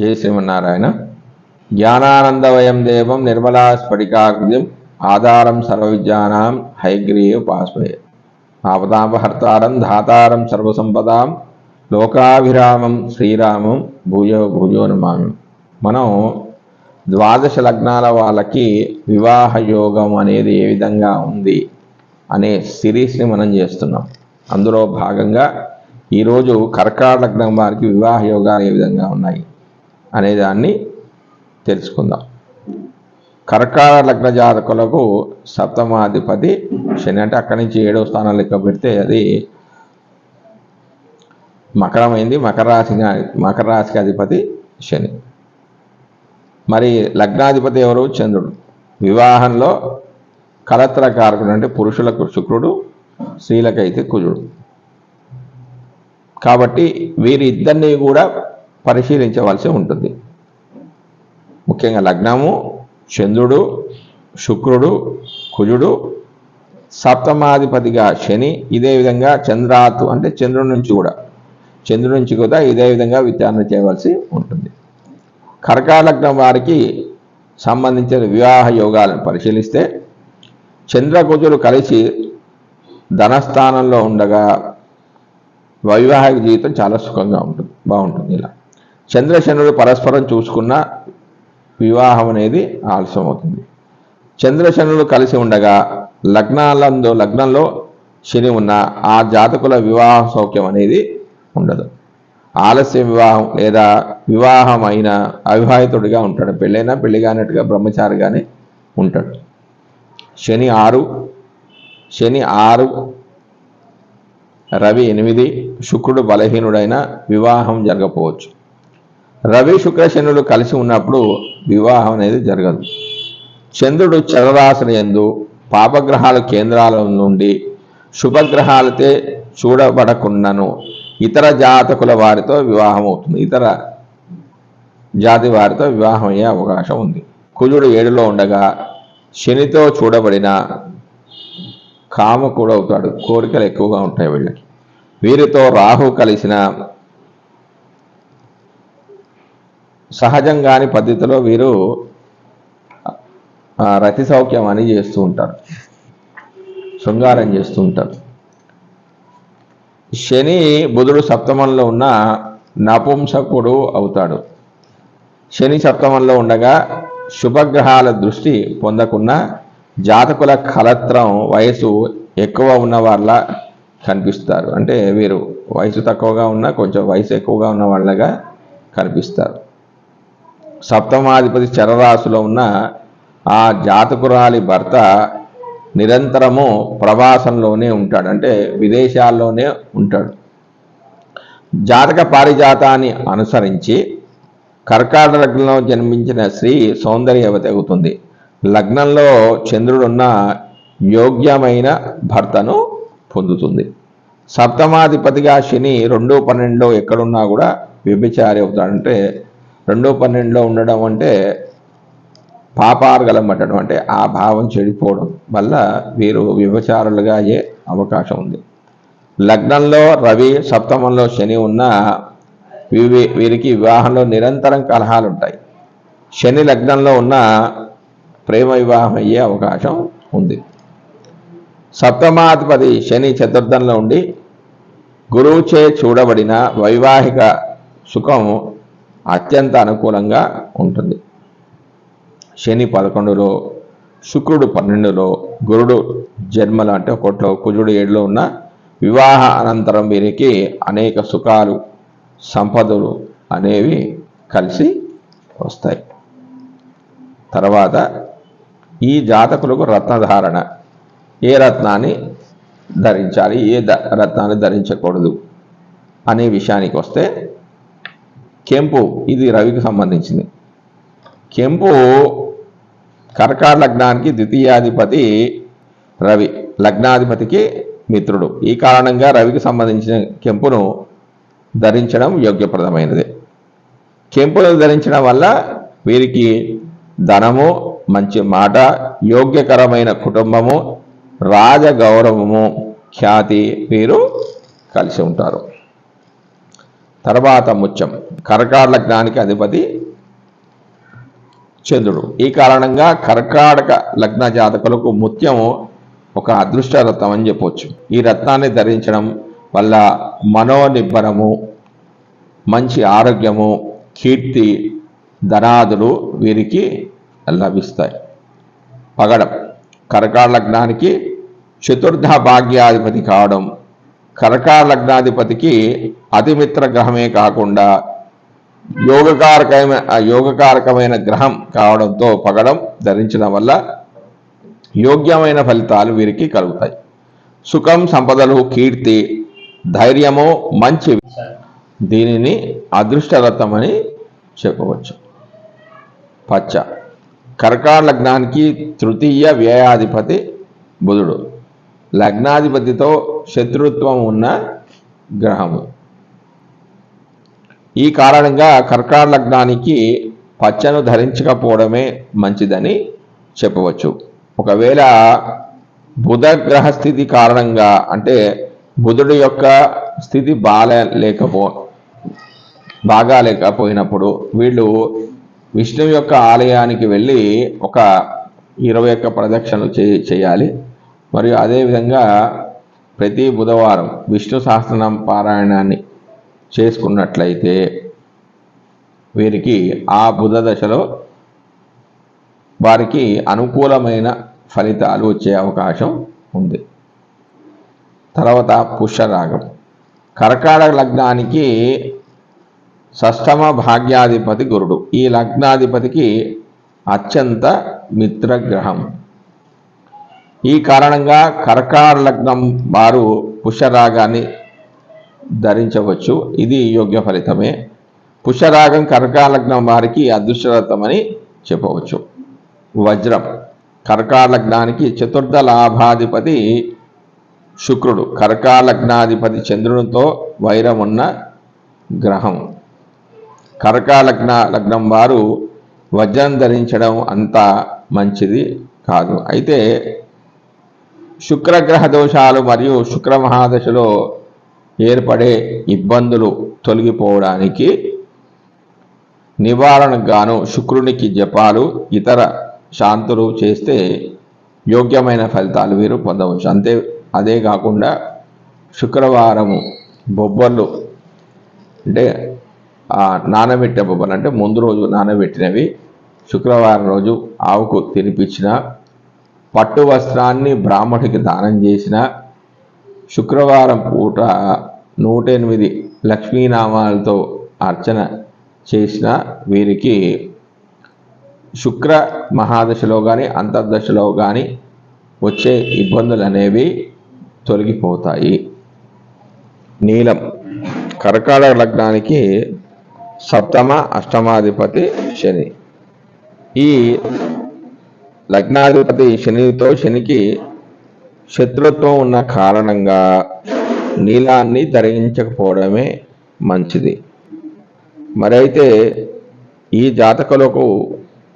జై శ్రీమన్నారాయణ. జ్ఞానానందవయం దేవం నిర్మలా స్ఫటికాకృతిం ఆధారం సర్వవిద్యానాం హైగ్రీవ పాశ్వే ఆపదాపహర్తారం ధాతారం సర్వసంపదాం లోకాభిరామం శ్రీరామం భూయో భూయో నమామి. మనం ద్వాదశ లగ్నాల వాళ్ళకి వివాహ యోగం అనేది ఏ విధంగా ఉంది అనే సిరీస్ని మనం చేస్తున్నాం. అందులో భాగంగా ఈరోజు కర్కాటక లగ్నం వారికి వివాహ యోగాలు ఏ విధంగా ఉన్నాయి అనేదాన్ని తెలుసుకుందాం. కర్కార లగ్న జాతకులకు సప్తమాధిపతి శని అంటే అక్కడి నుంచి ఏడవ స్థానం లెక్క పెడితే అది మకరమైంది మకర రాశి మకర రాశికి అధిపతి శని. మరి లగ్నాధిపతి ఎవరు? చంద్రుడు. వివాహంలో కలత్ర కారకుడు అంటే పురుషులకు శుక్రుడు స్త్రీలకైతే కుజుడు. కాబట్టి వీరిద్దరిని కూడా పరిశీలించవలసి ఉంటుంది. ముఖ్యంగా లగ్నము చంద్రుడు శుక్రుడు కుజుడు సప్తమాధిపతిగా శని ఇదే విధంగా చంద్రాతు అంటే చంద్రుడి నుంచి కూడా. చంద్రుడి నుంచి కూడా ఇదే విధంగా విచారణ చేయవలసి ఉంటుంది. కర్కాలగ్నం వారికి సంబంధించిన వివాహ యోగాలను పరిశీలిస్తే చంద్రకుజులు కలిసి ధనస్థానంలో ఉండగా వైవాహిక జీవితం చాలా సుఖంగా ఉంటుంది బాగుంటుంది ఇలా. చంద్రశనుడు పరస్పరం చూసుకున్న వివాహం అనేది ఆలస్యం అవుతుంది చంద్రశనులు కలిసి ఉండగా లగ్నాలందు లగ్నంలో శని ఉన్న ఆ జాతకుల వివాహ సౌఖ్యం అనేది ఉండదు. ఆలస్య వివాహం లేదా వివాహం అయిన అవివాహితుడిగా ఉంటాడు. పెళ్ళైనా పెళ్ళి కానట్టుగా బ్రహ్మచారిగానే ఉంటాడు. శని ఆరు శని ఆరు రవి ఎనిమిది శుక్రుడు బలహీనుడైన వివాహం జరగపోవచ్చు. రవి శుక్ర శనులు కలిసి ఉన్నప్పుడు వివాహం అనేది జరగదు. చంద్రుడు చరరాశుల ఎందు పాపగ్రహాల కేంద్రాల నుండి శుభగ్రహాలతే చూడబడకున్నను ఇతర జాతకుల వారితో వివాహం అవుతుంది. ఇతర జాతి వారితో వివాహం అయ్యే అవకాశం ఉంది. కుజుడు ఏడులో ఉండగా శనితో చూడబడిన కామ కూడా అవుతాడు. కోరికలు ఎక్కువగా ఉంటాయి వీళ్ళకి. వీరితో రాహు కలిసిన సహజంగాని పద్ధతిలో వీరు రతి సౌఖ్యం అని చేస్తూ ఉంటారు. శృంగారం చేస్తూ ఉంటారు. శని బుధుడు సప్తమంలో ఉన్న నపుంసకుడు అవుతాడు. శని సప్తమంలో ఉండగా శుభగ్రహాల దృష్టి పొందకున్న జాతకుల కలత్రం వయసు ఎక్కువ ఉన్న వాళ్ళ కనిపిస్తారు. అంటే వీరు వయసు తక్కువగా ఉన్నా కొంచెం వయసు ఎక్కువగా ఉన్న వాళ్ళగా కనిపిస్తారు. సప్తమాధిపతి చరరాశిలో ఉన్న ఆ జాతకురాలి భర్త నిరంతరము ప్రవాసంలోనే ఉంటాడు. అంటే విదేశాల్లోనే ఉంటాడు. జాతక పారిజాతాన్ని అనుసరించి కర్కాట లగ్నంలో జన్మించిన స్త్రీ సౌందర్యవతి అవుతుంది. లగ్నంలో చంద్రుడున్న యోగ్యమైన భర్తను పొందుతుంది. సప్తమాధిపతిగా శని రెండు పన్నెండులో ఎక్కడున్నా కూడా వ్యభిచారి అవుతాడంటే రెండు పన్నెండులో ఉండడం అంటే పాపార్గలం పట్టడం అంటే ఆ భావం చెడిపోవడం వల్ల వీరు వ్యభిచారులుగా అయ్యే అవకాశం ఉంది. లగ్నంలో రవి సప్తమంలో శని ఉన్న వీరికి వివాహంలో నిరంతరం కలహాలు ఉంటాయి. శని లగ్నంలో ఉన్న ప్రేమ వివాహం అయ్యే అవకాశం ఉంది. సప్తమాధిపతి శని చతుర్థంలో ఉండి గురువుచే చూడబడిన వైవాహిక సుఖం అత్యంత అనుకూలంగా ఉంటుంది. శని పదకొండులో శుక్రుడు పన్నెండులో గురుడు జన్మలు అంటే ఒకటిలో కుజుడు ఏడులో ఉన్న వివాహ అనంతరం వీరికి అనేక సుఖాలు సంపదలు అనేవి కలిసి వస్తాయి. తర్వాత ఈ జాతకులకు రత్నధారణ. ఏ రత్నాన్ని ధరించాలి? ఏ ద- రత్నాన్ని ధరించకూడదు? అనే విషయానికి వస్తే కెంపు ఇది రవికి సంబంధించింది. కెంపు కర్కాట లగ్నానికి ద్వితీయాధిపతి రవి లగ్నాధిపతికి మిత్రుడు. ఈ కారణంగా రవికి సంబంధించిన కెంపును ధరించడం యోగ్యప్రదమైనది. కెంపును ధరించడం వల్ల వీరికి ధనము మంచి మాట యోగ్యకరమైన కుటుంబము రాజగౌరవము ఖ్యాతి వీరు కలిసి ఉంటారు. తర్వాత ముత్యం. కర్కాటక లగ్నానికి అధిపతి చంద్రుడు. ఈ కారణంగా కర్కాటక లగ్న జాతకులకు ముత్యము ఒక అదృష్ట రత్నం అని చెప్పవచ్చు ఈ రత్నాన్ని ధరించడం వల్ల మనోనిబ్బరము మంచి ఆరోగ్యము కీర్తి ధనాదులు వీరికి లభిస్తాయి. పగడం. కర్కాటక లగ్నానికి చతుర్థ భాగ్యాధిపతి కావడం కర్కాలగ్నాధిపతికి అతిమిత్ర గ్రహమే కాకుండా యోగకారకమైన ఆ యోగకారకమైన గ్రహం కావడంతో పగడం ధరించడం వల్ల యోగ్యమైన ఫలితాలు వీరికి కలుగుతాయి. సుఖం సంపదలు కీర్తి ధైర్యము మంచి దీనిని అదృష్టరథం అని చెప్పవచ్చు. పచ్చ. కర్కాలగ్నానికి తృతీయ వ్యయాధిపతి బుధుడు. లగ్నాధిపతితో శత్రుత్వం ఉన్న గ్రహము. ఈ కారణంగా కర్కాట లగ్నానికి పచ్చను ధరించకపోవడమే మంచిదని చెప్పవచ్చు. ఒకవేళ బుధ గ్రహ స్థితి కారణంగా అంటే బుధుడు యొక్క స్థితి బాగా లేకపో బాగా లేకపోయినప్పుడు వీళ్ళు విష్ణువు యొక్క ఆలయానికి వెళ్ళి ఒక ఇరవై ఒక్క ప్రదక్షిణలు చే చేయాలి. మరియు అదేవిధంగా ప్రతి బుధవారం విష్ణు సహస్రనామ పారాయణాన్ని చేసుకున్నట్లయితే వీరికి ఆ బుధ దశలో వారికి అనుకూలమైన ఫలితాలు వచ్చే అవకాశం ఉంది. తర్వాత పుష్యరాగం. కర్కాడ లగ్నానికి షష్టమ భాగ్యాధిపతి గురుడు. ఈ లగ్నాధిపతికి అత్యంత మిత్రగ్రహం. ఈ కారణంగా కర్కార లగ్నం వారు పుష్యరాగాన్ని ధరించవచ్చు. ఇది యోగ్య ఫలితమే. పుష్యరాగం కర్కాలగ్నం వారికి అదృష్టరతమని చెప్పవచ్చు. వజ్రం. కర్కాట లగ్నానికి చతుర్థ లాభాధిపతి శుక్రుడు. కర్కాలగ్నాధిపతి చంద్రునితో వైరం ఉన్న గ్రహం. కర్కాలగ్న లగ్నం వారు వజ్రం ధరించడం అంత మంచిది కాదు. అయితే శుక్రగ్రహ దోషాలు మరియు శుక్ర మహాదశలో ఏర్పడే ఇబ్బందులు తొలగిపోవడానికి నివారణకు గాను శుక్రునికి జపాలు ఇతర శాంతులు చేస్తే యోగ్యమైన ఫలితాలు వీరు పొందవచ్చు. అంతే అదే కాకుండా శుక్రవారము బొబ్బర్లు అంటే నానబెట్టే బొబ్బర్లు అంటే ముందు రోజు నానబెట్టినవి శుక్రవారం రోజు ఆవుకు తినిపించిన పట్టు వస్త్రాన్ని బ్రాహ్మడికి దానం చేసిన శుక్రవారం పూట నూట ఎనిమిది లక్ష్మీనామాలతో అర్చన చేసిన వీరికి శుక్ర మహాదశలో కానీ అంతర్దశలో కానీ వచ్చే ఇబ్బందులు అనేవి తొలగిపోతాయి. నీలం. కర్కాటక లగ్నానికి సప్తమ అష్టమాధిపతి శని. ఈ లగ్నాధిపతి శనితో శనికి శత్రుత్వం ఉన్న కారణంగా నీలాన్ని ధరించకపోవడమే మంచిది. మరైతే ఈ జాతకులకు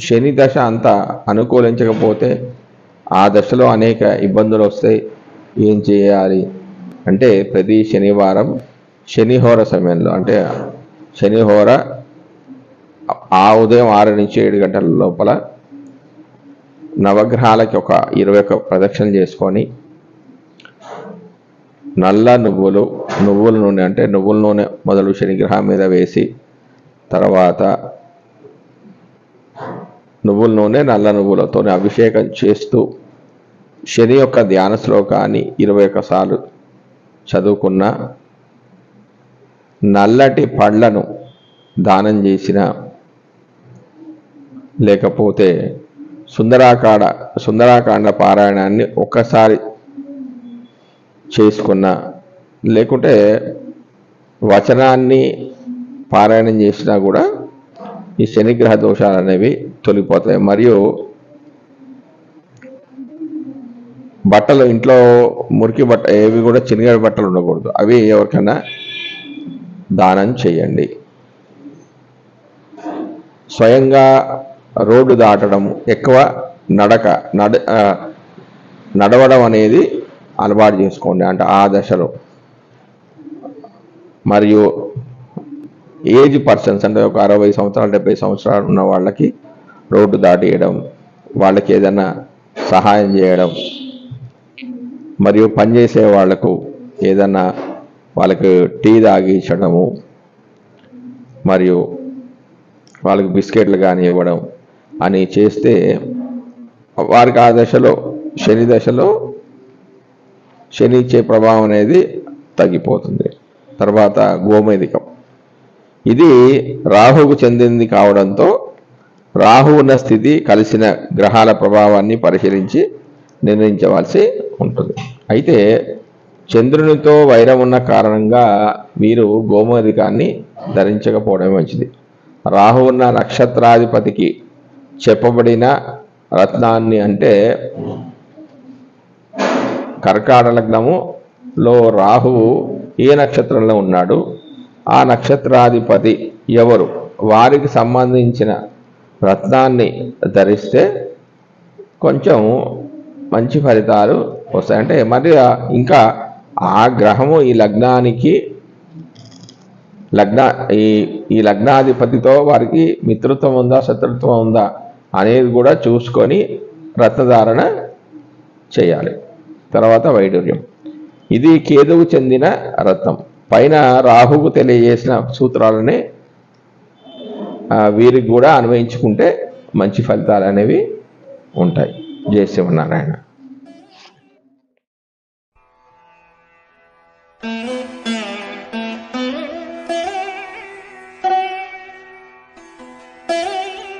శని దశ అంత అనుకూలించకపోతే ఆ దశలో అనేక ఇబ్బందులు వస్తాయి. ఏం చేయాలి? అంటే ప్రతి శనివారం శనిహోర సమయంలో అంటే శనిహోర ఆ ఉదయం ఆరు నుంచి ఏడు గంటల లోపల నవగ్రహాలకి ఒక ఇరవై ఒక ప్రదక్షిణ చేసుకొని నల్ల నువ్వులు నువ్వుల నూనె అంటే నువ్వుల నూనె మొదలు శనిగ్రహం మీద వేసి తర్వాత నువ్వుల నూనె నల్ల నువ్వులతో అభిషేకం చేస్తూ శని యొక్క ధ్యాన శ్లోకాన్ని ఇరవై ఒకసార్లు చదువుకున్న నల్లటి పళ్ళను దానం చేసిన లేకపోతే సుందరాకాండ సుందరాకాండ పారాయణాన్ని ఒక్కసారి చేసుకున్న. లేకుంటే వచనాన్ని పారాయణం చేసినా కూడా ఈ శనిగ్రహ దోషాలు అనేవి తొలగిపోతాయి. మరియు బట్టలు ఇంట్లో మురికి బట్ట ఏవి కూడా చినిగడ బట్టలు ఉండకూడదు. అవి ఎవరికైనా దానం చేయండి. స్వయంగా రోడ్డు దాటడం ఎక్కువ నడక నడ నడవడం అనేది అలవాటు చేసుకోండి అంటే ఆ దశలో. మరియు ఏజ్ పర్సన్స్ అంటే ఒక అరవై సంవత్సరాలు డెబ్బై సంవత్సరాలు ఉన్న వాళ్ళకి రోడ్డు దాటియడం వాళ్ళకి ఏదైనా సహాయం చేయడం మరియు పనిచేసే వాళ్ళకు ఏదన్నా వాళ్ళకి టీ తాగించడము మరియు వాళ్ళకి బిస్కెట్లు కానీ ఇవ్వడం అని చేస్తే వారికి ఆ దశలో శని దశలో శని ఇచ్చే ప్రభావం అనేది తగ్గిపోతుంది. తర్వాత గోమేధికం. ఇది రాహువుకు చెందింది కావడంతో రాహు ఉన్న స్థితి కలిసిన గ్రహాల ప్రభావాన్ని పరిశీలించి నిర్ణయించవలసి ఉంటుంది. అయితే చంద్రునితో వైరం ఉన్న కారణంగా వీరు గోమేధికాన్ని ధరించకపోవడం మంచిది. రాహు ఉన్న నక్షత్రాధిపతికి చెప్పబడిన రత్నాన్ని అంటే కర్కాట లగ్నములో రాహువు ఏ నక్షత్రంలో ఉన్నాడు? ఆ నక్షత్రాధిపతి ఎవరు? వారికి సంబంధించిన రత్నాన్ని ధరిస్తే కొంచెం మంచి ఫలితాలు వస్తాయి. అంటే మరి ఇంకా ఆ గ్రహము ఈ లగ్నానికి లగ్న ఈ ఈ లగ్నాధిపతితో వారికి మిత్రత్వం ఉందా శత్రుత్వం ఉందా? అనేది కూడా చూసుకొని రత్నధారణ చేయాలి. తర్వాత వైడూర్యం. ఇది కేతువు చెందిన రత్నం. పైన రాహుకు తెలియజేసిన సూత్రాలనే వీరికి కూడా అన్వయించుకుంటే మంచి ఫలితాలు అనేవి ఉంటాయి. జయ శివనారాయణ